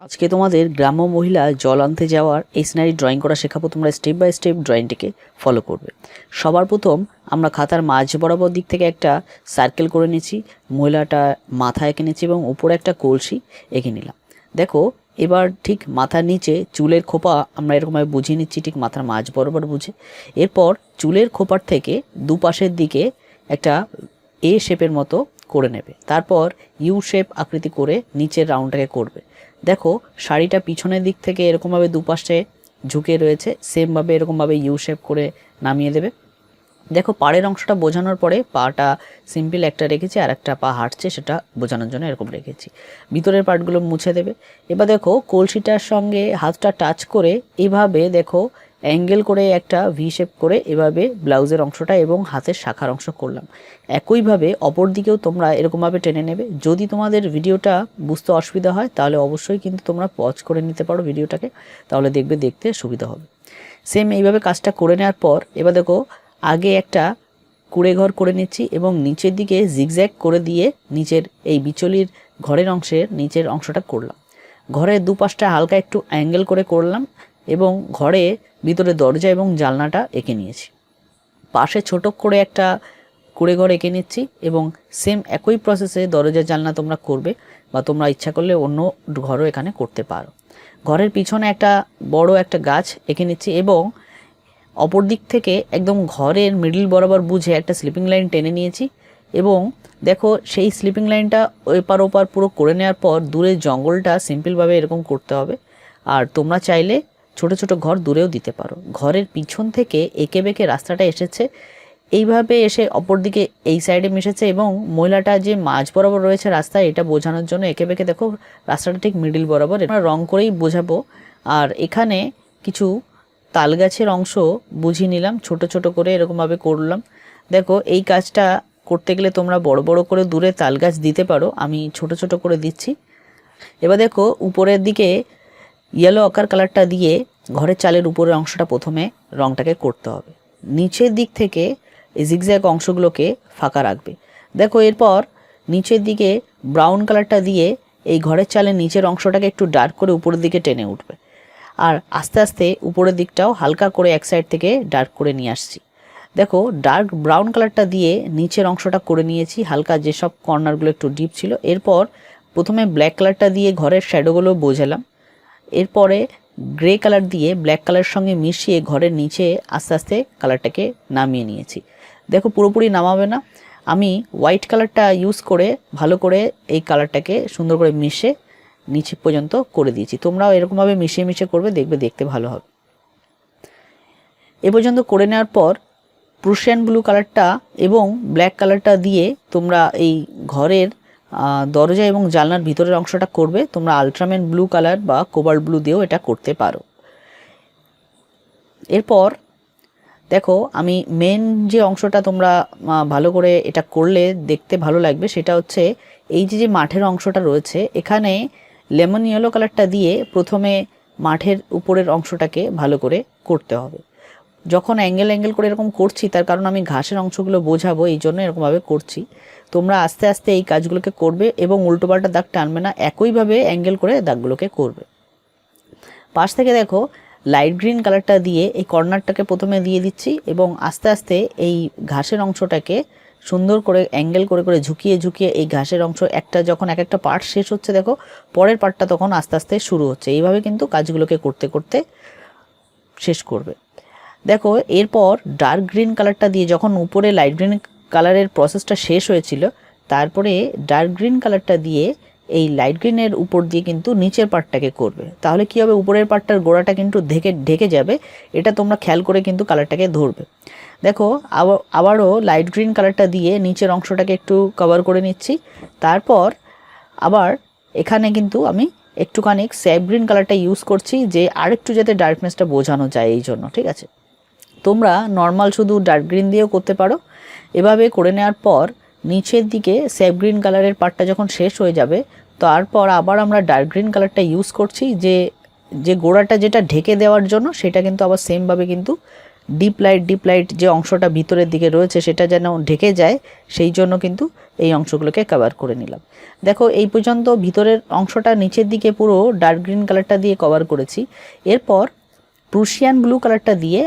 আজকে তোমাদের গ্রাম্য মহিলা জল আনতে যাওয়ার এই সিনারি ড্রয়িং করা শেখাবো। তোমরা স্টেপ বাই স্টেপ ড্রয়িংটিকে ফলো করবে। সবার প্রথম আমরা খাতার মাঝ বরাবর দিক থেকে একটা সার্কেল করে নিয়েছি। মহিলাটা মাথা এঁকে নিয়েছি এবং উপরে একটা কলসি এঁকে নিলাম। দেখো, এবার ঠিক মাথার নিচে চুলের খোপা আমরা এরকমভাবে বুঝিয়ে নিচ্ছি, ঠিক মাথার মাঝ বরাবর বুঝে। এরপর চুলের খোপার থেকে দুপাশের দিকে একটা এ শেপের মতো করে নেবে। তারপর ইউ শেপ আকৃতি করে নিচের রাউন্ডটাকে করবে। দেখো, শাড়িটা পিছনের দিক থেকে এরকমভাবে দুপাশে ঝুঁকে রয়েছে, সেমভাবে এরকমভাবে ইউ শেপ করে নামিয়ে দেবে। দেখো, পাড়ের অংশটা বোঝানোর পরে পাটা সিম্পল একটা রেখেছি, আর একটা পা হাঁটছে, সেটা বোঝানোর জন্য এরকম রেখেছি। ভিতরের পার্টগুলো মুছে দেবে। এবার দেখো, কলসিটার সঙ্গে হাতটা টাচ করে এভাবে দেখো অ্যাঙ্গেল করে একটা ভি শেপ করে এভাবে ব্লাউজের অংশটা এবং হাতের শাখার অংশ করলাম। একইভাবে অপর দিকেও তোমরা এরকমভাবে টেনে নেবে। যদি তোমাদের ভিডিওটা বুঝতে অসুবিধা হয়, তাহলে অবশ্যই কিন্তু তোমরা পজ করে নিতে পারো ভিডিওটাকে, তাহলে দেখবে দেখতে সুবিধা হবে। সেম এইভাবে কাজটা করে নেওয়ার পর, এবার দেখো, আগে একটা কুড়ে ঘর করে নিচ্ছি এবং নিচের দিকে জিগজ্যাগ করে দিয়ে নিচের এই বিচলির ঘরের অংশের নিচের অংশটা করলাম। ঘরের দুপাশটা হালকা একটু অ্যাঙ্গেল করে করলাম। এবং ঘরে ভিতরে দরজা এবং জানলাটা এঁকে নিয়েছি। পাশে ছোট করে একটা কুড়ে ঘর এঁকে নিচ্ছি এবং সেম একই প্রসেসে দরজা, জানলা তোমরা করবে বা তোমরা ইচ্ছা করলে অন্য ঘরও এখানে করতে পারো। ঘরের পিছনে একটা বড় একটা গাছ এঁকে নিচ্ছি এবং অপর দিক থেকে একদম ঘরের মিডিল বরাবর বুঝে একটা স্লিপিং লাইন টেনে নিয়েছি এবং দেখো সেই স্লিপিং লাইনটা এপার ওপার পুরো করে নেওয়ার পর দূরের জঙ্গলটা সিম্পলভাবে এরকম করতে হবে। আর তোমরা চাইলে ছোট ছোট ঘর দূরেও দিতে পারো। ঘরের পিছন থেকে এঁকে বেঁকে রাস্তাটা এসেছে। এইভাবে এসে অপর দিকে এই সাইডে মিশেছে এবং মহিলাটা যে মাঝ বরাবর রয়েছে রাস্তায়, এটা বোঝানোর জন্য এঁকে বেঁকে দেখো, রাস্তাটা ঠিক মিডিল বরাবর। আমরা রং করেই বোঝাবো। আর এখানে কিছু তাল গাছের অংশ বুঝিয়ে নিলাম, ছোট ছোট করে এরকমভাবে করলাম। দেখো, এই কাজটা করতে গেলে তোমরা বড় বড় করে দূরে তাল গাছ দিতে পারো। আমি ছোট ছোট করে দিচ্ছি। এবার দেখো, উপরের দিকে ইয়েলো আকার কালারটা দিয়ে ঘরের চালের উপরের অংশটা প্রথমে রংটাকে করতে হবে। নিচের দিক থেকে এই জিগজ্যাগ অংশগুলোকে ফাঁকা রাখবে। দেখো এরপর নিচের দিকে ব্রাউন কালারটা দিয়ে এই ঘরের চালের নিচের অংশটাকে একটু ডার্ক করে উপরের দিকে টেনে উঠবে। আর আস্তে আস্তে উপরের দিকটাও হালকা করে এক সাইড থেকে ডার্ক করে নিয়ে আসছি। দেখো ডার্ক ব্রাউন কালারটা দিয়ে নিচের অংশটা করে নিয়েছি, হালকা যেসব কর্নারগুলো একটু ডিপ ছিল। এরপর প্রথমে ব্ল্যাক কালারটা দিয়ে ঘরের শ্যাডোগুলো বোঝালাম। এরপরে গ্রে কালার দিয়ে ব্ল্যাক কালারের সঙ্গে মিশিয়ে ঘরের নিচে আস্তে আস্তে কালারটাকে নামিয়ে নিয়েছি। দেখো, পুরোপুরি নামাবে না। আমি হোয়াইট কালারটা ইউজ করে, ভালো করে এই কালারটাকে সুন্দর করে মিশে নিচে পর্যন্ত করে দিয়েছি। তোমরাও এরকমভাবে মিশিয়ে মিশিয়ে করবে, দেখবে দেখতে ভালো হবে। এ পর্যন্ত করে নেওয়ার পর প্রুশিয়ান ব্লু কালারটা এবং ব্ল্যাক কালারটা দিয়ে তোমরা এই ঘরের দরজা এবং জানলার ভিতরের অংশটা করবে। তোমরা আলট্রামেন ব্লু কালার বা কোবাল্ট ব্লু দিয়েও এটা করতে পারো। এরপর দেখো, আমি মেন যে অংশটা তোমরা ভালো করে এটা করলে দেখতে ভালো লাগবে, সেটা হচ্ছে এই যে যে মাঠের অংশটা রয়েছে, এখানে লেমন ইয়েলো কালারটা দিয়ে প্রথমে মাঠের উপরের অংশটাকে ভালো করে করতে হবে। যখন অ্যাঙ্গেল অ্যাঙ্গেল করে এরকম করছি, তার কারণ আমি ঘাসের অংশগুলো বোঝাবো, এই জন্য এরকমভাবে করছি। তোমরা আস্তে আস্তে এই কাজগুলোকে করবে এবং উল্টোপাল্টা দাগ টানবে না একইভাবে অ্যাঙ্গেল করে দাগগুলোকে করবে। পাশ থেকে দেখো, লাইট গ্রিন কালারটা দিয়ে এই কর্নারটাকে প্রথমে দিয়ে দিচ্ছি এবং আস্তে আস্তে এই ঘাসের অংশটাকে সুন্দর করে অ্যাঙ্গেল করে করে ঝুঁকিয়ে ঝুঁকিয়ে এই ঘাসের অংশ একটা যখন এক একটা পার্ট শেষ হচ্ছে, দেখো, পরের পার্টটা তখন আস্তে আস্তে শুরু হচ্ছে। এইভাবে কিন্তু কাজগুলোকে করতে করতে শেষ করবে। দেখো, এরপর ডার্ক গ্রিন কালারটা দিয়ে যখন উপরে লাইট গ্রিন কালারের প্রসেসটা শেষ হয়েছিল, তারপরে ডার্ক গ্রিন কালারটা দিয়ে এই লাইট গ্রিনের উপর দিয়ে কিন্তু নিচের পার্টটাকে করবে। তাহলে কি হবে? উপরের পার্টটার গোড়াটা কিন্তু ঢেকে ঢেকে যাবে। এটা তোমরা খেয়াল করে কিন্তু কালারটাকে ধরবে। দেখো, আবার, আবারও লাইট গ্রিন কালারটা দিয়ে নিচের অংশটাকে একটু কভার করে নিচ্ছি। তারপর আবার এখানে কিন্তু আমি একটুখানি স্যাপ গ্রিন কালারটা ইউজ করছি যে আরেকটু যাতে ডার্কনেসটা বোঝানো যায় এই জন্য, ঠিক আছে? তোমরা নর্মাল শুধু ডার্ক গ্রিন দিয়েও করতে পারো। এভাবে করে নেওয়ার পর নিচের দিকে স্যাপ গ্রিন কালারের পার্টটা যখন শেষ হয়ে যাবে, তারপর আবার আমরা ডার্ক গ্রিন কালারটা ইউজ করছি যে যে গোড়াটা যেটা ঢেকে দেওয়ার জন্য সেটা কিন্তু আবার সেমভাবে কিন্তু ডিপ লাইট ডিপ লাইট যে অংশটা ভিতরের দিকে রয়েছে সেটা যেন ঢেকে যায়, সেই জন্য কিন্তু এই অংশগুলোকে কভার করে নিলাম। দেখো, এই পর্যন্ত ভিতরের অংশটা নিচের দিকে পুরো ডার্ক গ্রিন কালারটা দিয়ে কভার করেছি। এরপর প্রুশিয়ান ব্লু কালারটা দিয়ে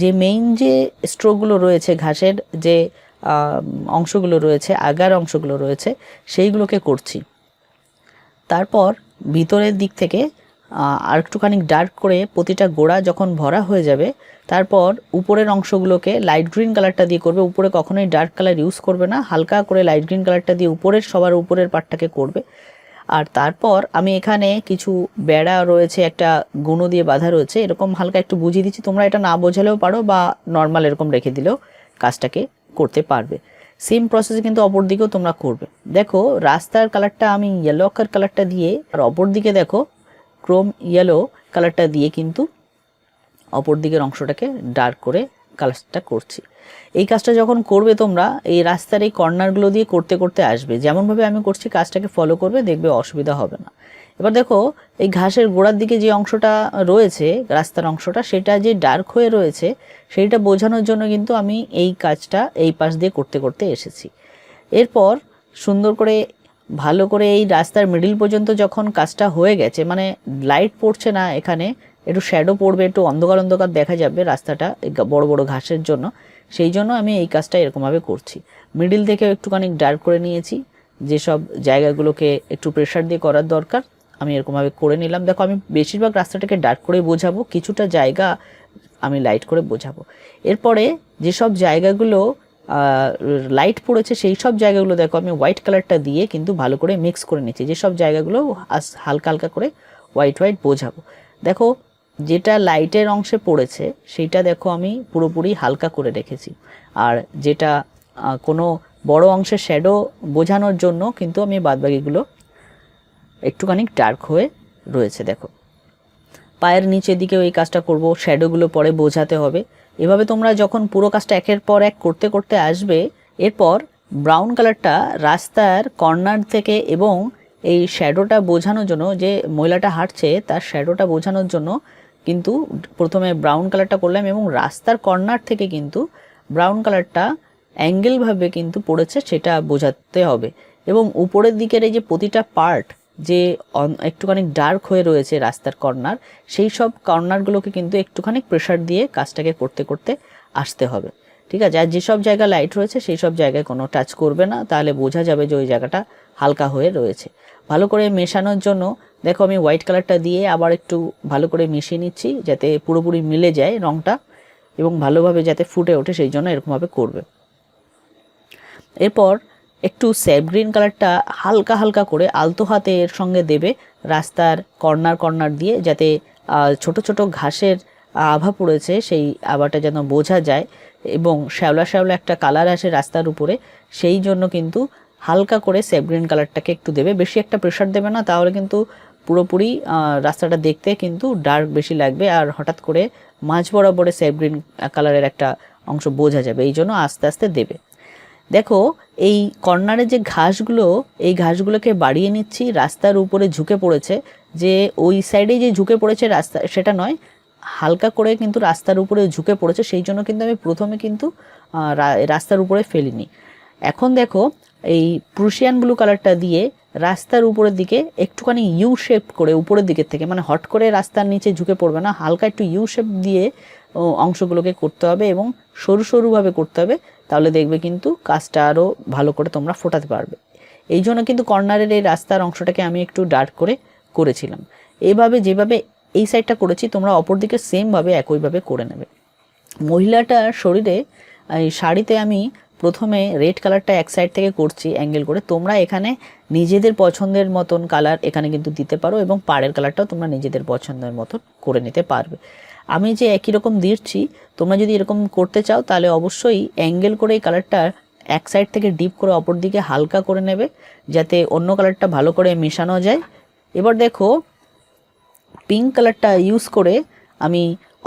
যে মেইন যে স্ট্রোকগুলো রয়েছে ঘাসের, যে অংশগুলো রয়েছে, আগার অংশগুলো রয়েছে, সেইগুলোকে করছি। তারপর ভিতরের দিক থেকে আর একটুখানি ডার্ক করে প্রতিটা গোড়া যখন ভরা হয়ে যাবে, তারপর উপরের অংশগুলোকে লাইট গ্রিন কালারটা দিয়ে করবে। উপরে কখনোই ডার্ক কালার ইউজ করবে না, হালকা করে লাইট গ্রিন কালারটা দিয়ে উপরের, সবার উপরের পার্টটাকে করবে। আর তারপর আমি এখানে কিছু বেড়া রয়েছে, একটা গুঁড়ো দিয়ে বাঁধা রয়েছে। এরকম হালকা একটু বুঝিয়ে দিচ্ছি, তোমরা এটা না বোঝালেও পারো বা নর্মাল এরকম রেখে দিলেও কাজটাকে করতে পারবে। সেম প্রসেসে কিন্তু অপর দিকেও তোমরা করবে। দেখো, রাস্তার কালারটা আমি ইয়েলো আকার কালারটা দিয়ে, আর অপর দিকে দেখো ক্রোম ইয়েলো কালারটা দিয়ে কিন্তু অপর দিকের অংশটাকে ডার্ক করে কালারটা করছি। এই কাজটা যখন করবে তোমরা, এই রাস্তার এই কর্নারগুলো দিয়ে করতে করতে আসবে। যেমনভাবে আমি করছি, কাজটাকে ফলো করবে, দেখবে অসুবিধা হবে না। এবার দেখো, এই ঘাসের গোড়ার দিকে যে অংশটা রয়েছে, রাস্তার অংশটা, সেটা যে ডার্ক হয়ে রয়েছে, সেইটা বোঝানোর জন্য কিন্তু আমি এই কাজটা এই পাশ দিয়ে করতে করতে এসেছি। এরপর সুন্দর করে, ভালো করে এই রাস্তার মিডিল পর্যন্ত যখন কাজটা হয়ে গেছে মানে লাইট পড়ছে না এখানে একটু শ্যাডো পড়বে, একটু অন্ধকার অন্ধকার দেখা যাবে রাস্তাটা বড় বড় ঘাসের জন্য। সেই জন্য আমি এই কাজটা এরকমভাবে করছি। মিডিল থেকে একটুখানি ডার্ক করে নিয়েছি। যেসব জায়গাগুলোকে একটু প্রেশার দিয়ে করার দরকার, আমি এরকমভাবে করে নিলাম। দেখো, আমি বেশিরভাগ রাস্তাটাকে ডার্ক করে বোঝাবো, কিছুটা জায়গা আমি লাইট করে বোঝাবো। এরপরে যেসব জায়গাগুলো লাইট পড়েছে, সেই সব জায়গাগুলো দেখো, আমি হোয়াইট কালারটা দিয়ে কিন্তু ভালো করে মিক্স করে নিচ্ছি। যেসব জায়গাগুলো হালকা হালকা করে হোয়াইট হোয়াইট বোঝাবো। দেখো যেটা লাইটের অংশে পড়েছে, সেইটা দেখো আমি পুরোপুরি হালকা করে রেখেছি। আর যেটা কোনো বড় অংশের শ্যাডো বোঝানোর জন্য কিন্তু আমি বাদবাকিগুলো একটুখানি ডার্ক হয়ে রয়েছে, দেখো। পায়ের নিচের দিকে এই কাজটা করব শ্যাডোগুলো পরে বোঝাতে হবে। এভাবে তোমরা যখন পুরো কাজটা একের পর এক করতে করতে আসবে, এরপর ব্রাউন কালারটা রাস্তার কর্নার থেকে এবং এই শ্যাডোটা বোঝানোর জন্য যে মহিলাটা হাঁটছে, তার শ্যাডোটা বোঝানোর জন্য কিন্তু প্রথমে ব্রাউন কালারটা করলাম এবং রাস্তার কর্নার থেকে কিন্তু ব্রাউন কালারটা অ্যাঙ্গেলভাবে কিন্তু পড়েছে সেটা বোঝাতে হবে। এবং উপরের দিকের এই যে প্রতিটা পার্ট যে একটুখানি ডার্ক হয়ে রয়েছে রাস্তার কর্নার সেই সব কর্নারগুলোকে কিন্তু একটুখানি প্রেশার দিয়ে কাজটাকে করতে করতে আসতে হবে। ঠিক আছে? আর যেসব জায়গা লাইট রয়েছে, সেই সব জায়গায় কোনো টাচ করবে না। তাহলে বোঝা যাবে যে ওই জায়গাটা হালকা হয়ে রয়েছে। ভালো করে মেশানোর জন্য, দেখো আমি হোয়াইট কালারটা দিয়ে আবার একটু ভালো করে মিশিয়ে নিচ্ছি যাতে পুরোপুরি মিলে যায় রঙটা এবং ভালোভাবে যাতে ফুটে ওঠে, সেই জন্য এরকমভাবে করবে। এরপর একটু স্যাপ গ্রিন কালারটা হালকা হালকা করে আলতো হাতে এর সঙ্গে দেবে রাস্তার কর্নার কর্নার দিয়ে যাতে ছোট ছোট ঘাসের আভা পড়েছে, সেই আভাটা যেন বোঝা যায় এবং শ্যাওলা শ্যাওলা একটা কালার আসে রাস্তার উপরে, সেই জন্য কিন্তু হালকা করে স্যাপ গ্রিন কালারটাকে একটু দেবে। বেশি একটা প্রেশার দেবে না, তাহলে কিন্তু পুরোপুরি রাস্তাটা দেখতে কিন্তু ডার্ক বেশি লাগবে আর হঠাৎ করে মাঝ বরাবরে স্যাপ গ্রিন কালারের একটা অংশ বোঝা যাবে, এই জন্য আস্তে আস্তে দেবে। দেখো, এই কর্নারে যে ঘাসগুলো, এই ঘাসগুলোকে বাড়িয়ে নিচ্ছি, রাস্তার উপরে ঝুঁকে পড়েছে। যে ওই সাইডে যে ঝুঁকে পড়েছে রাস্তা, সেটা নয়, হালকা করে কিন্তু রাস্তার উপরে ঝুঁকে পড়েছে, সেই জন্য কিন্তু আমি প্রথমে কিন্তু রাস্তার উপরে ফেলিনি। এখন দেখো এই প্রুশিয়ান ব্লু কালারটা দিয়ে রাস্তার উপরের দিকে একটুখানি ইউ শেপ করে উপরের দিকের থেকে মানে হট করে রাস্তার নিচে ঝুঁকে পড়বে না, হালকা একটু ইউ শেপ দিয়ে অংশগুলোকে করতে হবে এবং সরু সরুভাবে করতে হবে, তাহলে দেখবে কিন্তু কাজটা আরও ভালো করে তোমরা ফোটাতে পারবে। এই জন্য কিন্তু কর্নারের এই রাস্তার অংশটাকে আমি একটু ডার্ক করে করেছিলাম। এভাবে যেভাবে এই সাইডটা করেছি, তোমরা অপর দিকে সেমভাবে একইভাবে করে নেবে। মহিলাটার শরীরে, এই শাড়িতে আমি প্রথমে রেড কালারটা এক সাইড থেকে করছি অ্যাঙ্গেল করে। তোমরা এখানে নিজেদের পছন্দের মতন কালার এখানে কিন্তু দিতে পারো এবং পাড়ের কালারটাও তোমরা নিজেদের পছন্দের মতন করে নিতে পারবে। আমি যে একই রকম দিচ্ছি, তোমরা যদি এরকম করতে চাও তাহলে অবশ্যই অ্যাঙ্গেল করে এই কালারটা এক সাইড থেকে ডিপ করে অপর দিকে হালকা করে নেবে, যাতে অন্য কালারটা ভালো করে মেশানো যায়। এবার দেখো পিঙ্ক কালারটা ইউজ করে আমি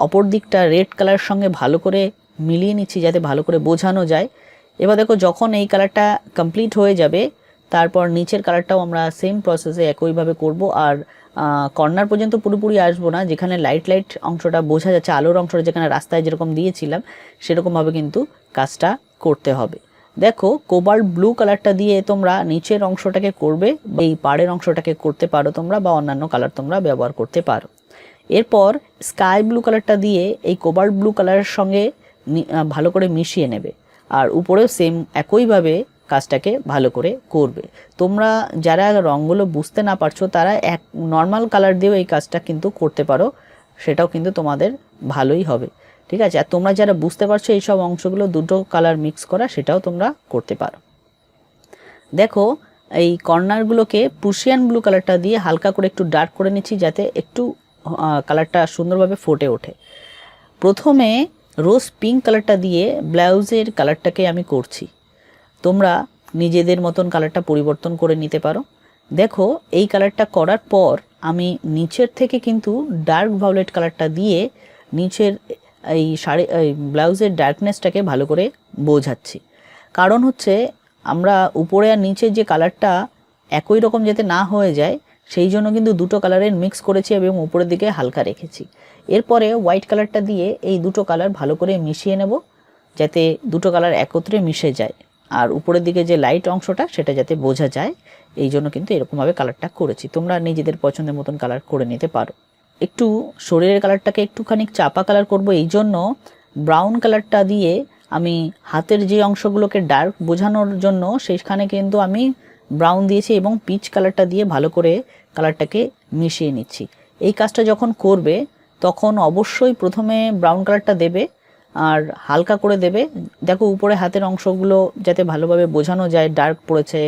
অপর দিকটা রেড কালারের সঙ্গে ভালো করে মিলিয়ে নিচ্ছি যাতে ভালো করে বোঝানো যায়। এবার দেখো যখন এই কালারটা কমপ্লিট হয়ে যাবে, তারপর নিচের কালারটাও আমরা সেম প্রসেসে একইভাবে করব। আর কর্নার পর্যন্ত পুরোপুরি আসব না, যেখানে লাইট লাইট অংশটা বোঝা যাচ্ছে, আলোর অংশটা যেখানে রাস্তায় যেরকম দিয়েছিলাম সেরকমভাবে কিন্তু কাজটা করতে হবে। দেখো কোবাল্ট ব্লু কালারটা দিয়ে তোমরা নিচের অংশটাকে করবে এই পাড়ের অংশটাকে করতে পারো তোমরা, বা অন্যান্য কালার তোমরা ব্যবহার করতে পারো। এরপর স্কাই ব্লু কালারটা দিয়ে এই কোবাল্ট ব্লু কালারের সঙ্গে ভালো করে মিশিয়ে নেবে। আর উপরেও সেম একইভাবে কাজটাকে ভালো করে করবে। তোমরা যারা রঙগুলো বুঝতে না পারছ, তারা এক নর্মাল কালার দিয়েও এই কাজটা কিন্তু করতে পারো। সেটাও কিন্তু তোমাদের ভালোই হবে। ঠিক আছে? আর তোমরা যারা বুঝতে পারছ এই সব অংশগুলো দুটো কালার মিক্স করা, সেটাও তোমরা করতে পারো। দেখো, এই কর্নারগুলোকে পুশিয়ান ব্লু কালারটা দিয়ে হালকা করে একটু ডার্ক করে নিচ্ছি, যাতে একটু কালারটা সুন্দরভাবে ফুটে ওঠে। প্রথমে রোজ পিঙ্ক কালারটা দিয়ে ব্লাউজের কালারটাকে আমি করছি। তোমরা নিজেদের মতন কালারটা পরিবর্তন করে নিতে পারো। দেখো, এই কালারটা করার পর আমি নিচের থেকে কিন্তু ডার্ক ভায়োলেট কালারটা দিয়ে নিচের এই শাড়ি, এই ব্লাউজের ডার্কনেসটাকে ভালো করে বোঝাচ্ছি। কারণ হচ্ছে, আমরা উপরে আর নিচে যে কালারটা একই রকম যাতে না হয়ে যায় সেই জন্য কিন্তু দুটো কালারের মিক্স করেছি এবং উপরের দিকে হালকা রেখেছি। এরপরে হোয়াইট কালারটা দিয়ে এই দুটো কালার ভালো করে মিশিয়ে নেব, যাতে দুটো কালার একত্রে মিশে যায়। আর উপরের দিকে যে লাইট অংশটা, সেটা যাতে বোঝা যায়। এই জন্য কিন্তু এরকমভাবে কালারটা করেছি। তোমরা নিজেদের পছন্দের মতন কালার করে নিতে পারো। একটু শরীরের কালারটাকে একটুখানি চাপা কালার করব, এই জন্য ব্রাউন কালারটা দিয়ে আমি হাতের যে অংশগুলোকে ডার্ক বোঝানোর জন্য সেখানে কিন্তু আমি ব্রাউন দিয়েছি এবং পিচ কালারটা দিয়ে ভালো করে কালারটাকে মিশিয়ে নিচ্ছি। এই কাজটা যখন করবে, তখন অবশ্যই প্রথমে ব্রাউন কালারটা দেবে আর হালকা করে দেবে। দেখো, উপরে হাতের অংশগুলো যাতে ভালোভাবে বোঝানো যায় ডার্ক পড়েছে,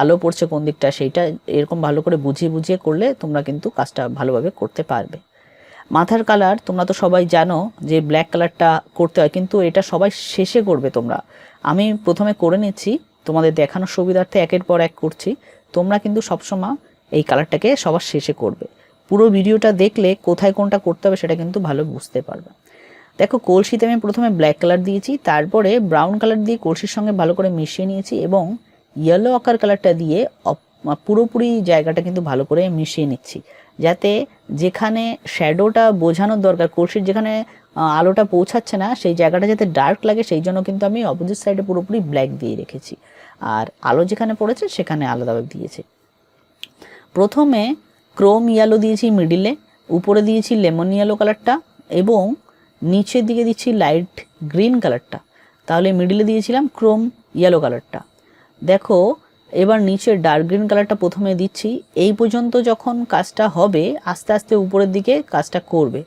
আলো পড়ছে কোন দিকটা, সেইটা এরকম ভালো করে বুঝিয়ে বুঝিয়ে করলে তোমরা কিন্তু কাজটা ভালোভাবে করতে পারবে। মাথার কালার তোমরা তো সবাই জানো যে ব্ল্যাক কালারটা করতে হয়, কিন্তু এটা সবাই শেষে করবে তোমরা। আমি প্রথমে করে নিচ্ছি। তোমাদের দেখানোর সুবিধার্থে একের পর এক করছি। তোমরা কিন্তু সবসময় এই কালারটাকে সবার শেষে করবে। পুরো ভিডিওটা দেখলে কোথায় কোনটা করতে হবে সেটা কিন্তু ভালো বুঝতে পারবে। দেখো, কলসিতে আমি প্রথমে ব্ল্যাক কালার দিয়েছি, তারপরে ব্রাউন কালার দিয়ে কলসির সঙ্গে ভালো করে মিশিয়ে নিয়েছি এবং ইয়েলো আকার কালারটা দিয়ে পুরোপুরি জায়গাটা কিন্তু ভালো করে মিশিয়ে নিচ্ছি। যাতে যেখানে শ্যাডোটা বোঝানোর দরকার, কলসির যেখানে আলোটা পৌঁছাচ্ছে না, সেই জায়গাটা যাতে ডার্ক লাগে, সেই জন্য কিন্তু আমি অপোজিট সাইডে পুরোপুরি ব্ল্যাক দিয়ে রেখেছি। আর আলো যেখানে পড়েছে, সেখানে আলাদাভাবে দিয়েছে। প্রথমে ক্রোম ইয়েলো দিয়েছি মিডিলে উপরে দিয়েছি লেমন ইয়েলো কালারটা এবং নিচের দিকে দিচ্ছি লাইট গ্রিন কালারটা তাহলে মিডিলে দিয়েছিলাম ক্রোম ইয়েলো কালারটা দেখো, এবার নিচে ডার্ক গ্রিন কালারটা প্রথমে দিচ্ছি। এই পর্যন্ত যখন কাজটা হবে, আস্তে আস্তে উপরের দিকে কাজটা করবে।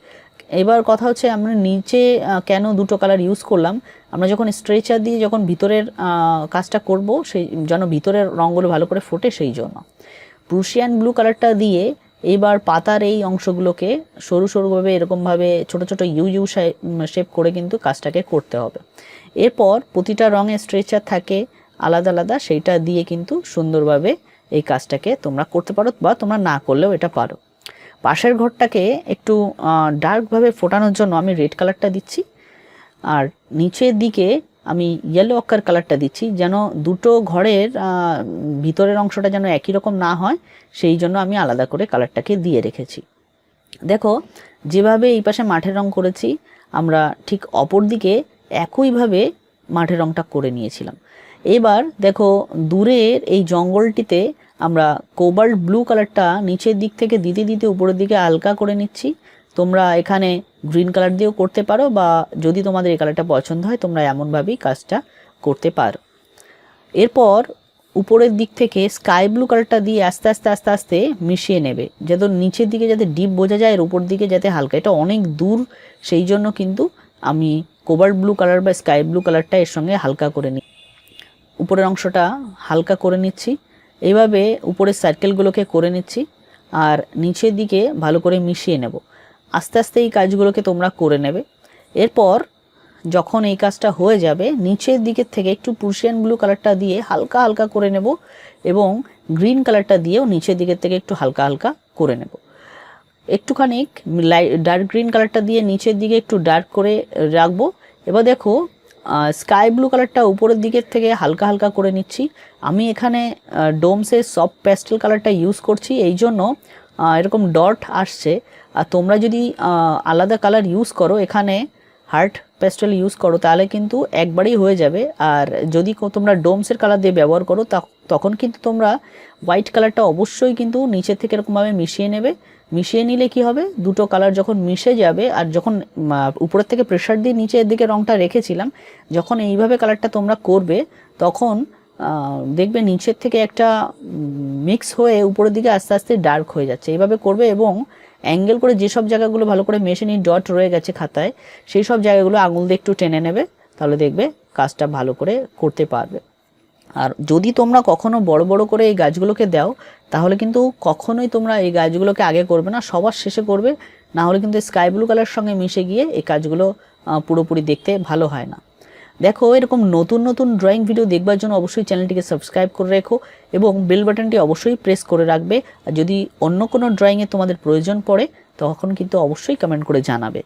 এবার কথা হচ্ছে আমরা নিচে কেন দুটো কালার ইউজ করলাম? আমরা যখন স্ট্রেচার দিয়ে যখন ভিতরের কাজটা করব, সেই যেন ভিতরের রঙগুলো ভালো করে ফোটে, সেই জন্য। প্রুশিয়ান ব্লু কালারটা দিয়ে এইবার পাতার এই অংশগুলোকে সরু সরুভাবে এরকমভাবে ছোট ছোট ইউ ইউ শেপ করে কিন্তু কাজটাকে করতে হবে। এরপর প্রতিটা রঙে স্ট্রেচার থাকে, আলাদা আলাদা, সেইটা দিয়ে কিন্তু সুন্দরভাবে এই কাজটাকে তোমরা করতে পারো বা তোমরা না করলেও এটা পারো। পাশের ঘরটাকে একটু ডার্কভাবে ফোটানোর জন্য আমি রেড কালারটা দিচ্ছি। আর নিচের দিকে আমি ইয়েলো অক্কার কালারটা দিচ্ছি, যেন দুটো ঘরের ভিতরের অংশটা যেন একই রকম না হয়, সেই জন্য আমি আলাদা করে কালারটাকে দিয়ে রেখেছি। দেখো, যেভাবে এই পাশে মাঠের রং করেছি, আমরা ঠিক অপর দিকে একইভাবে মাঠের রংটা করে নিয়েছিলাম। এবার দেখো দূরের এই জঙ্গলটিতে আমরা কোবাল্ট ব্লু কালারটা নিচের দিক থেকে দিতে দিতে উপরের দিকে হালকা করে নিচ্ছি। তোমরা এখানে গ্রিন কালার দিয়েও করতে পারো বা যদি তোমাদের এই কালারটা পছন্দ হয়, তোমরা এমনভাবেই কাজটা করতে পারো। এরপর উপরের দিক থেকে স্কাই ব্লু কালারটা দিয়ে আস্তে আস্তে আস্তে আস্তে মিশিয়ে নেবে। যাতে নিচের দিকে যাতে ডিপ বোঝা যায়, এর উপর দিকে যাতে হালকা, এটা অনেক দূর, সেই জন্য কিন্তু আমি কোবাল্ট ব্লু কালার বা স্কাই ব্লু কালারটা এর সঙ্গে হালকা করে নিই উপরের অংশটা হালকা করে নিচ্ছি। এইভাবে উপরের সার্কেলগুলোকে করে নিচ্ছি আর নিচের দিকে ভালো করে মিশিয়ে নেব। আস্তে আস্তে এই কাজগুলোকে তোমরা করে নেবে। এরপর যখন এই কাজটা হয়ে যাবে, নিচের দিকের থেকে একটু পুরশিয়ান ব্লু কালারটা দিয়ে হালকা হালকা করে নেব এবং গ্রিন কালারটা দিয়েও নিচের দিকের থেকে একটু হালকা হালকা করে নেব। একটুখানি ডার্ক গ্রিন কালারটা দিয়ে নিচের দিকে একটু ডার্ক করে রাখব। এবার দেখো স্কাই ব্লু কালারটা উপরের দিকের থেকে হালকা হালকা করে নিচ্ছি। আমি এখানে ডোমসের সফট প্যাস্টেল কালারটা ইউজ করছি, এই জন্য এরকম ডট আসছে। আর তোমরা যদি আলাদা কালার ইউজ করো, এখানে হার্ট পেস্টেল ইউজ করো, তাহলে কিন্তু একবারেই হয়ে যাবে। আর যদি তোমরা ডোমসের কালার দিয়ে ব্যবহার করো তখন কিন্তু তোমরা হোয়াইট কালারটা অবশ্যই কিন্তু নিচে থেকে এরকমভাবে মিশিয়ে নেবে। মিশিয়ে নিলে কি হবে? দুটো কালার যখন মিশে যাবে আর যখন উপরের থেকে প্রেশার দিয়ে নিচের দিকে রংটা রেখেছিলাম, যখন এইভাবে কালারটা তোমরা করবে, তখন দেখবে নিচের থেকে একটা মিক্স হয়ে উপরের দিকে আস্তে আস্তে ডার্ক হয়ে যাচ্ছে। এইভাবে করবে এবং অ্যাঙ্গেল করে যেসব জায়গাগুলো ভালো করে মেশিনি ডট রয়ে গেছে খাতায়, সেই সব জায়গাগুলো আঙুল দিয়ে একটু টেনে নেবে, তাহলে দেখবে কাজটা ভালো করে করতে পারবে। আর যদি তোমরা কখনো বড় বড় করে এই গাছগুলোকে দাও, তাহলে কিন্তু কখনোই তোমরা এই গাছগুলোকে আগে করবে না, সবার শেষে করবে, না হলে কিন্তু স্কাই ব্লু কালার সঙ্গে মিশে গিয়ে এই কাজগুলো পুরোপুরি দেখতে ভালো হয় না। দেখো, এরকম নতুন নতুন ড্রয়িং ভিডিও দেখবার জন্য অবশ্যই চ্যানেলটিকে সাবস্ক্রাইব করে রেখো এবং বেল বাটনটি অবশ্যই প্রেস করে রাখবে। আর যদি অন্য কোনো ড্রয়িংয়ে তোমাদের প্রয়োজন পড়ে, তখন কিন্তু অবশ্যই কমেন্ট করে জানাবে।